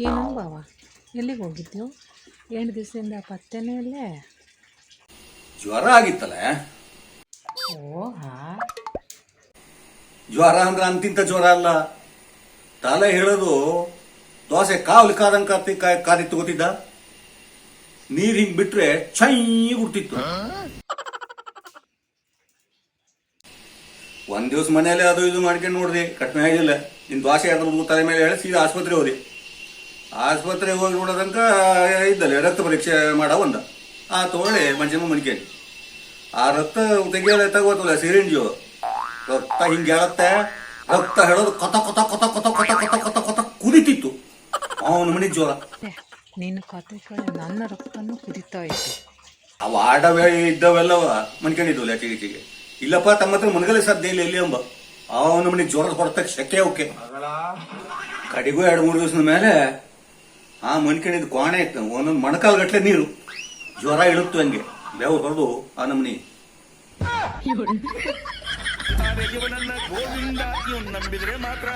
ಏನೋ ಬಾವ ಎಲ್ಲಿಗೆ ಹೋಗಿದ್ದೆವು ಎಂಟು ದಿವಸದಿಂದ ಪತ್ತೆನೇ ಇಲ್ಲೇ? ಜ್ವರ ಆಗಿತ್ತಲ್ಲ? ಓಹಾ. ಜ್ವರ ಅಂದ್ರೆ ಅಂತಿಂತ ಜ್ವರ ಅಲ್ಲ. ತಲೆ ಹೇಳೋದು ದೋಸೆ ಕಾವಲು ಕಾದಂಗ ಕಾದಿ ತಗೋತಿದ್ದ ನೀರ್ ಹಿಂಗ್ ಬಿಟ್ರೆ ಚೈ ಗುಡ್ತಿತ್ತು ಒಂದ್ ದಿವಸ ಮನೆಯಲ್ಲಿ ಅದು ಇದು ಮಾಡ್ಕೊಂಡು ನೋಡಿದೆ ಕಡಿಮೆ ಆಗಿಲ್ಲ. ನಿನ್ ದ್ವಾಸೆ ಅದ್ರ ತಲೆ ಮೇಲೆ ಹೇಳಿ ಸೀದಾ ಆಸ್ಪತ್ರೆ ಹೋದೆ. ಆಸ್ಪತ್ರೆಗೆ ಹೋಗಿ ನೋಡೋದಂಕ ಇದ್ದಲ್ಲ ರಕ್ತ ಪರೀಕ್ಷೆ ಮಾಡ ಒಂದ. ಆ ತಗೊಳ್ಳಿ ಮಂಚಮ್ಮ ಮನಿಕೆ ಆ ರಕ್ತ ತೆಗಿಯೋದ ತಗೋತಲ್ಲ ಸಿರಿಂಜು ರಕ್ತ ಹಿಂಗೆ ಹೇಳತ್ತೆ ರಕ್ತ ಹೇಳೋದು ಕೊತ ಕೊತ ಕೊತ ಕೊತ ಕೊತ ಕೊತ ಕೊತ ಕೊತ ಕುದಿತಿತ್ತು. ಅವನ ಮನೆ ಜ್ವರ. ನಿನ್ನ ಕತೆ ಕೇಳಿ ನನ್ನ ರಕ್ತನೂ ಕುದಿತಾ ಇತ್ತು. ಅವ ಆಡವೇ ಇದ್ದವೆಲ್ಲವ ಮನ್ಕೊಂಡಿದ್ವು ಲೆಕ್ಕಿಗೆ ಇಲ್ಲಪ್ಪ ತಮ್ಮ ಹತ್ರ ಮನಗಲೇ ಸಾಧ್ಯ ಇಲ್ಲ ಎಲ್ಲಿ ಎಂಬ ಅವನ ಮನೆ ಜ್ವರ ಹೊರತಕ್ಕೆ ಶಕೆ ಓಕೆ ಕಡೆಗೂ ಎರಡು ಮೂರು ದಿವಸದ ಮೇಲೆ ಆ ಮನ್ಕಣಿದ ಕೋಣೆ ಇತ್ತು. ಒಂದೊಂದು ಮೊಣಕಾಲು ಗಟ್ಲೆ ನೀರು. ಜ್ವರ ಇಳುತ್ತು ಹಂಗೆ. ಬೇವು ಹೊರದು ಆ ನಮ್ನಿ ಇವನನ್ನ ಗೋವಿಂದ. ನಂಬಿದ್ರೆ ಮಾತ್ರ.